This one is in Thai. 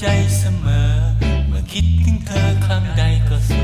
ใจเสมอ เมื่อคิดถึงเธอครั้งใดก็สุข